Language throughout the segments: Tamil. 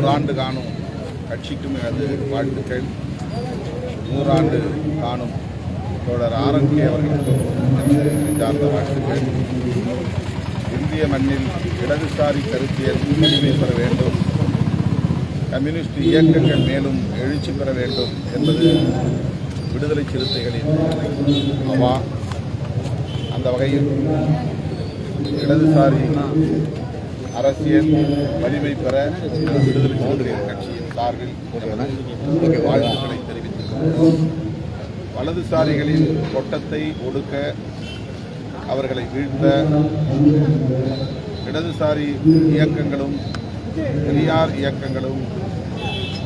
நூறாண்டு காணும். கட்சிக்கும் எனது வாழ்த்துக்கள். நூறாண்டு காணும். தோழர் ஆரங்கி அவர்களுக்கும் சார்ந்த வாழ்த்துக்கள். இந்திய மண்ணில் இடதுசாரி கருத்தியல் வலிமை பெற வேண்டும். கம்யூனிஸ்ட் இயக்கங்கள் மேலும் எழுச்சி பெற வேண்டும் என்பது விடுதலை சிறுத்தைகளின் அவா அந்த வகையில் இடதுசாரி அரசியல் வலிமை பெற விடுதலை சிறுத்தைகள் கட்சியின் சார்பில் வாழ்த்துக்களை தெரிவித்துள்ளோம் வலதுசாரிகளின் கொட்டத்தை ஒடுக்க அவர்களை வீழ்த்த இடதுசாரி இயக்கங்களும் பெரியார் இயக்கங்களும்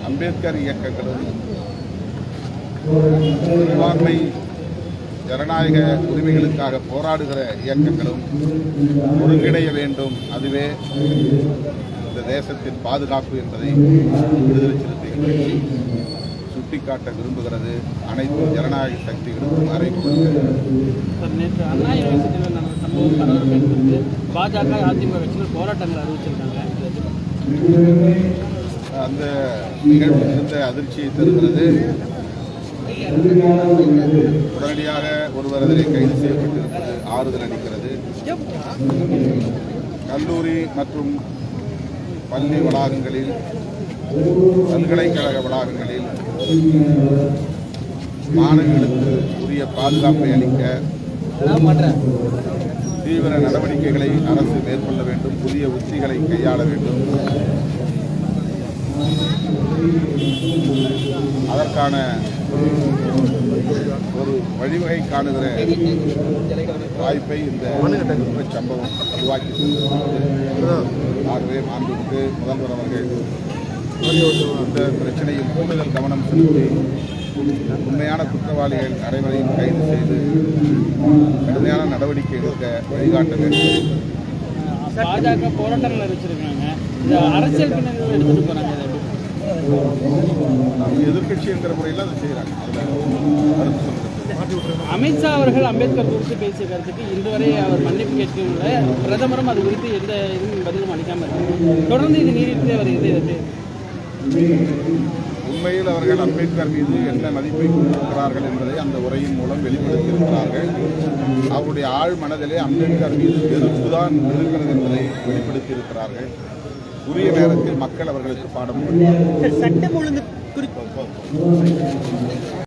அம்பேத்கர் இயக்கங்களும் சிறுபான்மை ஜனநாயக உரிமைகளுக்காக போராடுகிற இயக்கங்களும் ஒருங்கிணைய வேண்டும். அதுவே இந்த தேசத்தின் பாதுகாப்பு என்பதை விடுதலை சிறுத்தைகள் கட்சி சுட்டிக்காட்ட விரும்புகிறது. அனைத்து ஜனநாயக சக்திகளுக்கும் அறைகூறுகிறது சார் நேற்று அண்ணா யூனிவர்சிட்டியில் நடந்த சம்பவம் பரபரப்பு ஏற்படுத்தி பாஜக அதிமுக கட்சிகள் போராட்டங்கள் அறிவிச்சிருக்காங்க. அந்த நிகழ்வு மிகுந்த அதிர்ச்சியை தருகிறது. உடனடியாக ஒருவர் அதிலே கைது செய்யப்பட்டிருப்பது ஆறுதல் அளிக்கிறது. கல்லூரி மற்றும் பள்ளி வளாகங்களில் பல்கலைக்கழக வளாகங்களில் மாணவிகளுக்கு உரிய பாதுகாப்பை அளிக்க தீவிர நடவடிக்கைகளை அரசு மேற்கொள்ள வேண்டும். புதிய உத்திகளை கையாள வேண்டும். அதற்கான ஒரு வழிவகை காணுகிற வாய்ப்பை இந்த குற்றச் சம்பவம் உருவாக்கி ஆகவே மாண்புக்கு முதல்வர் அவர்கள் இந்த பிரச்சனையில் கூடுதல் கவனம் செலுத்தி உண்மையான குற்றவாளிகள் அனைவரையும் கைது செய்து கடுமையான நடவடிக்கை எடுக்க வழிகாட்ட வேண்டும். பாஜக போராட்டங்கள் அறிவிச்சிருக்காங்க இந்த அரசியல் பின்னணியில் எடுத்துட்டு போறாங்க. இதை என்கிற முறையில் அதை செய்கிறாங்க அமித்ஷா அவர்கள் அம்பேத்கர் குறித்து பேசிய கருத்துக்கு இன்று அவர் மன்னிப்பு கேட்கவில்லை. பிரதமரும் அது குறித்து எந்த இதுவும் பதிலும் அளிக்காமல் இருக்காங்க தொடர்ந்து இது நீடித்தே வருகிறது இது உண்மையில் அவர்கள் அம்பேத்கர் மீது என்ன மதிப்பை கொண்டிருக்கிறார்கள் என்பதை அந்த உரையின் மூலம் வெளிப்படுத்தியிருக்கிறார்கள். அவருடைய ஆழ் மனதிலே அம்பேத்கர் மீது வெறுப்பு தான் இருக்கிறது என்பதை வெளிப்படுத்தியிருக்கிறார்கள். உரிய நேரத்தில் மக்கள் அவர்களுக்கு பாடம் சட்டம் ஒழுங்கு குறிப்பு